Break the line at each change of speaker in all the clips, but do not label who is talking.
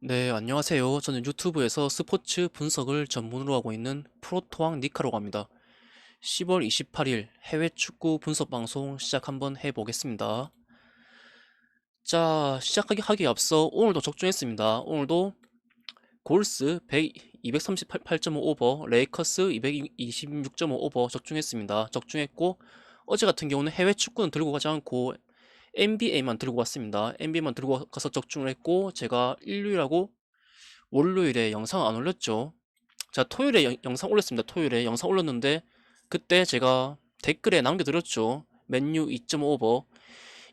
네, 안녕하세요. 저는 유튜브에서 스포츠 분석을 전문으로 하고 있는 프로토왕 니카라고 합니다. 10월 28일 해외 축구 분석 방송 시작 한번 해보겠습니다. 자, 시작하기 하기 앞서 오늘도 적중했습니다. 오늘도 골스 100, 238.5 오버, 레이커스 226.5 오버 적중했습니다. 적중했고 어제 같은 경우는 해외 축구는 들고 가지 않고 NBA만 들고 왔습니다. NBA만 들고 가서 적중을 했고 제가 일요일하고 월요일에 영상 안 올렸죠. 제가 토요일에 영- 영상 올렸습니다. 토요일에 영상 올렸는데 그때 제가 댓글에 남겨드렸죠. 맨유 2.5 오버.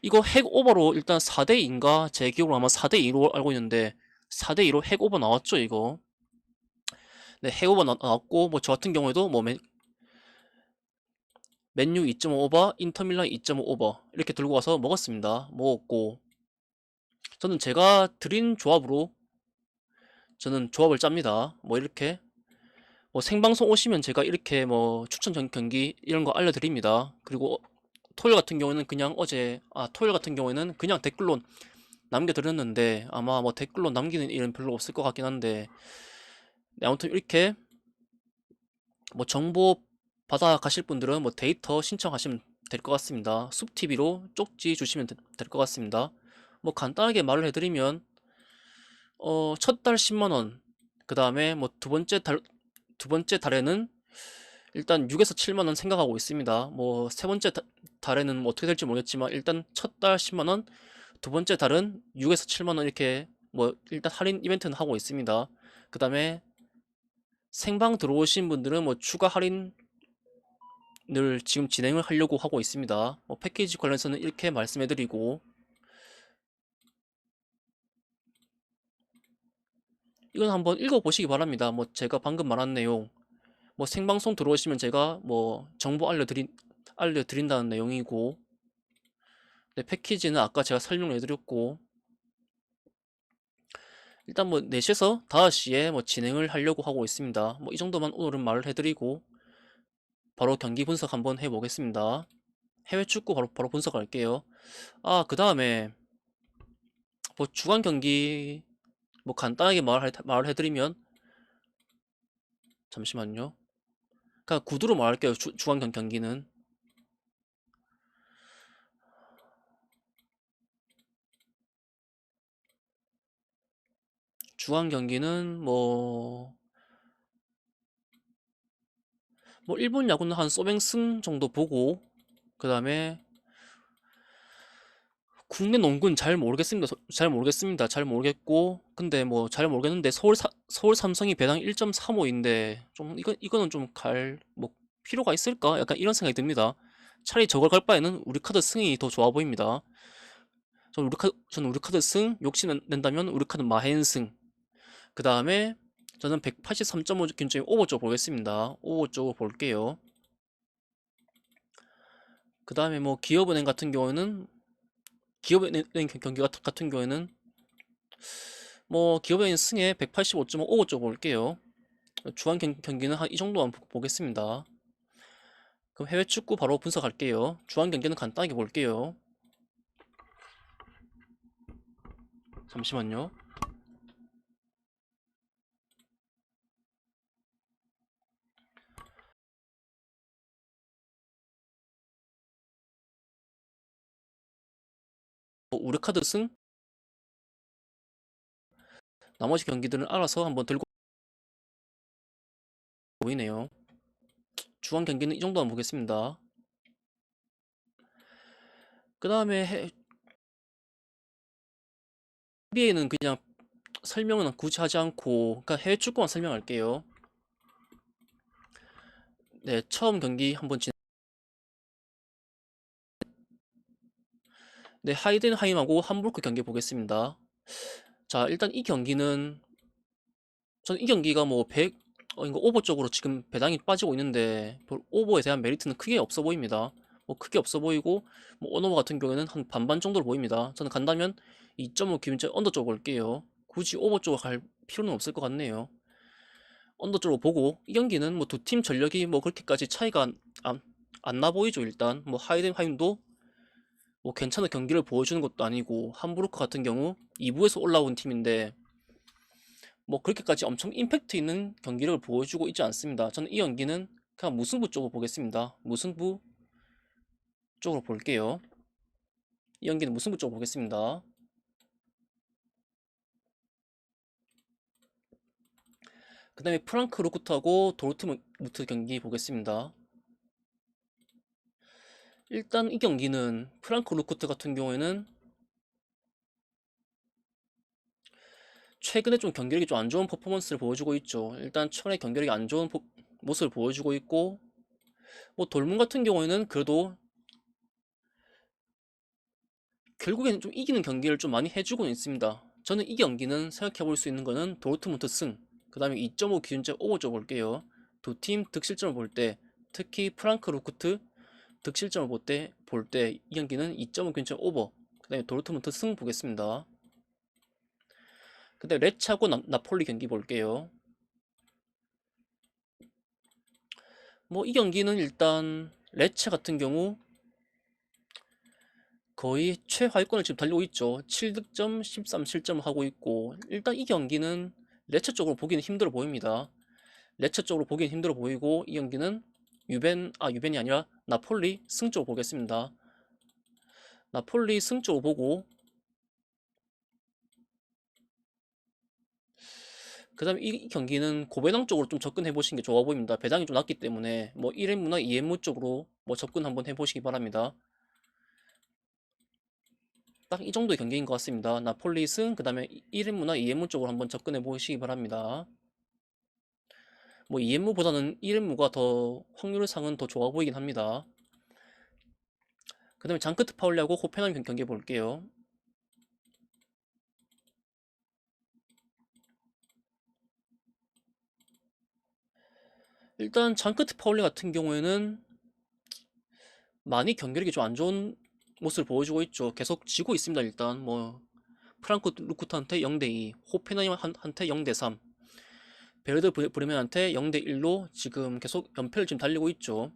이거 핵 오버로 일단 4대2인가? 제 기억으로 아마 4대2로 알고 있는데 4대2로 핵 오버 나왔죠, 이거. 네, 핵 오버 나, 나왔고 뭐 저 같은 경우에도 뭐 맨, 맨유 2.5 오버, 인터밀란 2.5 오버 이렇게 들고 와서 먹었습니다. 먹었고 저는 제가 드린 조합으로 저는 조합을 짭니다. 뭐 이렇게 뭐 생방송 오시면 제가 이렇게 뭐 추천 경- 경기 이런 거 알려드립니다. 그리고 토요일 같은 경우에는 그냥 어제 아 토요일 같은 경우에는 그냥 댓글로 남겨드렸는데 아마 뭐 댓글로 남기는 일은 별로 없을 것 같긴 한데 네, 아무튼 이렇게 뭐 정보 받아 가실 분들은 뭐 데이터 신청하시면 될 것 같습니다. 숲TV로 쪽지 주시면 될 것 같습니다. 뭐 간단하게 말을 해드리면 어, 첫 달 10만 원, 그 다음에 뭐 두 번째 달, 두 번째 달에는 일단 6에서 7만 원 생각하고 있습니다. 뭐 세 번째 다- 달에는 뭐 어떻게 될지 모르겠지만 일단 첫 달 10만 원, 두 번째 달은 6에서 7만 원 이렇게 뭐 일단 할인 이벤트는 하고 있습니다. 그 다음에 생방 들어오신 분들은 뭐 추가 할인 을 지금 진행을 하려고 하고 있습니다. 뭐 패키지 관련해서는 이렇게 말씀해드리고 이건 한번 읽어보시기 바랍니다. 뭐 제가 방금 말한 내용, 뭐 생방송 들어오시면 제가 뭐 정보 알려드린 알려드린다는 내용이고, 네, 패키지는 아까 제가 설명해드렸고, 일단 뭐 4시에서 5시에 뭐 진행을 하려고 하고 있습니다. 뭐 이 정도만 오늘은 말을 해드리고, 바로 경기 분석 한번 해보겠습니다. 해외 축구 바로 바로 분석할게요. 아, 그 다음에 뭐 주간 경기 뭐 간단하게 말을, 말을 해드리면 잠시만요. 그냥 구두로 말할게요. 주, 주간 경, 경기는 주간 경기는 뭐 뭐 일본 야구는 한 소뱅승 정도 보고 그 다음에 국내 농구는 잘 모르겠습니다. 소- 잘 모르겠습니다. 잘 모르겠고 근데 뭐 잘 모르겠는데 서울 사, 서울 삼성이 배당 1.35인데 좀 이거 이거는 좀 갈 뭐 필요가 있을까? 약간 이런 생각이 듭니다. 차라리 저걸 갈 바에는 우리 카드 승이 더 좋아 보입니다. 저는 우리 카드 저는 우리 카드 승 욕심 낸다면 우리 카드 마헨 승 그 다음에 저는 183.5 기준점이 오버 쪽 보겠습니다. 오버 쪽을 볼게요. 그 다음에 뭐 기업은행 같은 경우에는 기업은행 경- 경기 같- 같은 경우에는 뭐 기업은행 승에 185.5 오버 쪽 볼게요. 경, 경기는 한 이 정도만 보- 보겠습니다. 그럼 해외 축구 바로 분석할게요. 주간 경기는 간단하게 볼게요. 잠시만요. 우리 카드 승 나머지 경기들은 알아서 한번 들고 보이네요. 주간 경기는 이 정도만 보겠습니다. 그 다음에 NBA는 그냥 설명은 굳이 하지 않고 그러니까 해외 축구만 설명할게요. 네, 처음 경기 한번 진 네, 하이덴하임하고 함부르크 경기 보겠습니다. 자, 일단 이 경기는 저는 이 경기가 뭐 100, 어, 이거 오버 쪽으로 지금 배당이 빠지고 있는데 별 오버에 대한 메리트는 크게 없어 보입니다. 뭐 크게 없어 보이고 뭐 언오버 같은 경우에는 한 반반 정도로 보입니다. 저는 간다면 2.5 기준점 언더 쪽으로 볼게요. 굳이 오버 쪽으로 갈 필요는 없을 것 같네요. 언더 쪽으로 보고 이 경기는 뭐 두 팀 전력이 뭐 그렇게까지 차이가 안나 보이죠 일단 뭐 하이덴하임도 뭐 괜찮은 경기를 보여주는 것도 아니고 함부르크 같은 경우 2부에서 올라온 팀인데 뭐 그렇게까지 엄청 임팩트 있는 경기력을 보여주고 있지 않습니다. 저는 이 경기는 그냥 무승부 쪽으로 보겠습니다. 무승부 쪽으로 볼게요. 이 경기는 무승부 쪽으로 보겠습니다. 그 다음에 프랑크 루크트하고 도르트문트 경기 보겠습니다. 일단 이 경기는 프랑크 루크트 같은 경우에는 최근에 좀 경기력이 좀 안 좋은 퍼포먼스를 보여주고 있죠. 일단 최근에 경기력이 안 좋은 포- 모습을 보여주고 있고 뭐 돌문 같은 경우에는 그래도 결국에는 좀 이기는 경기를 좀 많이 해주고 있습니다. 저는 이 경기는 생각해 볼 수 있는 거는 도르트문트 승, 그 다음에 2.5 기준점 오버줘 볼게요. 두 팀 득실점을 볼 때, 특히 프랑크 루크트 득실점을 볼 때, 볼 때 이 경기는 2.5 기준점 오버, 그 다음에 도르트문트 승 보겠습니다. 그 다음에 레츠하고 나, 나폴리 경기 볼게요. 뭐 이 경기는 일단 레츠 같은 경우 거의 최하위권을 지금 달리고 있죠. 7득점, 13실점을 하고 있고 일단 이 경기는 레츠 쪽으로 보기는 힘들어 보입니다. 레츠 쪽으로 보기는 힘들어 보이고 이 경기는 유벤, 아 유벤이 아니라 나폴리 승 쪽으로 보겠습니다. 나폴리 승 쪽으로 보고 그 다음에 이 경기는 고배당 쪽으로 좀 접근해 보시는 게 좋아 보입니다. 배당이 좀 낮기 때문에 뭐 1엠무나 2엠무 쪽으로 뭐 접근 한번 해 보시기 바랍니다. 딱 이 정도의 경기인 것 같습니다. 나폴리 승, 그 다음에 1엠무나 2엠무 쪽으로 한번 접근해 보시기 바랍니다. 뭐 2엠무보다는 1엠무가 더 확률상은 더 좋아 보이긴 합니다. 그 다음에 장크트 파울리하고 호펜하임 경- 경기 볼게요. 일단 장크트 파울리 같은 경우에는 많이 경기력이 좀 안 좋은 모습을 보여주고 있죠. 계속 지고 있습니다. 일단 뭐 프랑크 루쿠트한테 0대2, 호펜하임한테 0대3, 베르드 브- 브레멘한테 0대 1로 지금 계속 연패를 지금 달리고 있죠.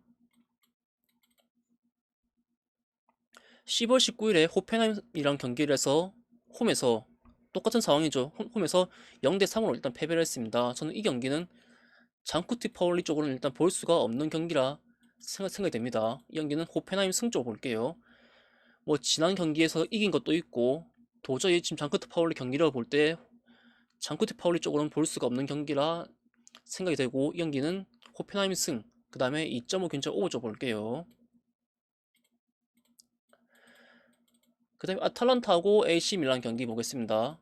10월 19일에 호펜하임이랑 경기를 해서 홈에서 똑같은 상황이죠. 홈- 홈에서 0대 3으로 일단 패배를 했습니다. 저는 이 경기는 장쿠티 파울리 쪽으로는 일단 볼 수가 없는 경기라 생각, 생각이 됩니다. 이 경기는 호펜하임 승 쪽으로 볼게요. 뭐 지난 경기에서 이긴 것도 있고 도저히 지금 장쿠티 파울리 경기를 볼 때 장쿠티 파울리 쪽으로는 볼 수가 없는 경기라 생각이 되고 이 경기는 호펜하임 승, 그 다음에 2.5 균점 오버줘 볼게요. 그 다음에 아탈란타하고 AC 밀란 경기 보겠습니다.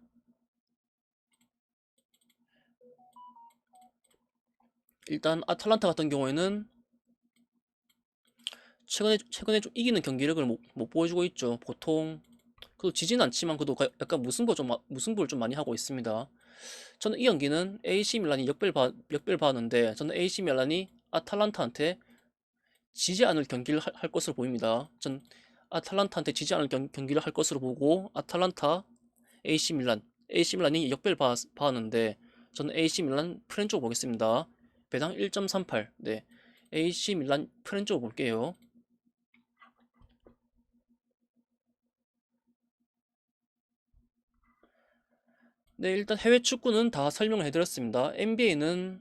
일단 아탈란타 같은 경우에는 최근에 최근에 좀 이기는 경기력을 못, 못 보여주고 있죠. 보통 그래도 지진 않지만 그래도 가- 약간 무승부 좀 마- 무승부를 좀 많이 하고 있습니다. 저는 이 경기는 AC 밀란이 역별 봐 역별 봐는데 저는 AC 밀란이 아탈란타한테 지지 않을 경기를 할, 할 것으로 보입니다. 전 아탈란타한테 지지 않을 경, 경기를 할 것으로 보고 아탈란타 AC 밀란 AC 밀란이 역별 봐, 봐는데 저는 AC 밀란 프렌 쪽 보겠습니다. 배당 1.38. 네. AC 밀란 프렌 쪽 볼게요. 네, 일단 해외 축구는 다 설명을 해드렸습니다. NBA는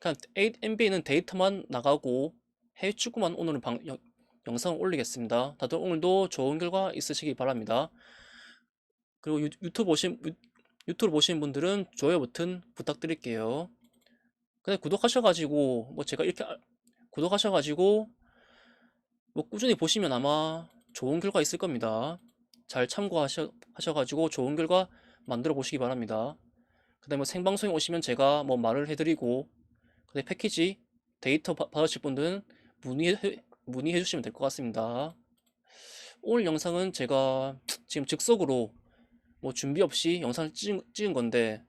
그냥 NBA는 데이터만 나가고 해외 축구만 오늘은 방, 영, 영상을 올리겠습니다. 다들 오늘도 좋은 결과 있으시기 바랍니다. 그리고 유, 유튜브 보신 유, 유튜브 보시는 분들은 좋아요 버튼 부탁드릴게요. 근데 구독하셔가지고 뭐 제가 이렇게 알- 구독하셔가지고 뭐 꾸준히 보시면 아마 좋은 결과 있을 겁니다. 잘 참고하셔 하셔가지고 좋은 결과 만들어 보시기 바랍니다. 그 다음에 뭐 생방송에 오시면 제가 뭐 말을 해드리고 근데 패키지 데이터 받- 받으실 분들은 문의해 문의해 주시면 될 것 같습니다. 오늘 영상은 제가 지금 즉석으로 뭐 준비 없이 영상을 찍은, 찍은 건데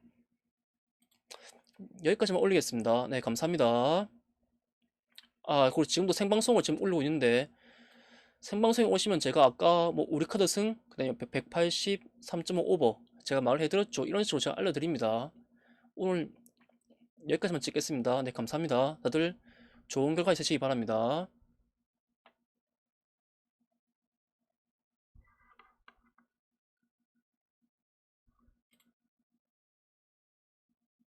여기까지만 올리겠습니다. 네, 감사합니다. 아, 그리고 지금도 생방송을 지금 올리고 있는데 생방송에 오시면 제가 아까 뭐 우리 카드 승, 그다음에 183.5 오버 제가 말을 해드렸죠. 이런 식으로 제가 알려드립니다. 오늘 여기까지만 찍겠습니다. 네, 감사합니다. 다들 좋은 결과 있으시기 바랍니다.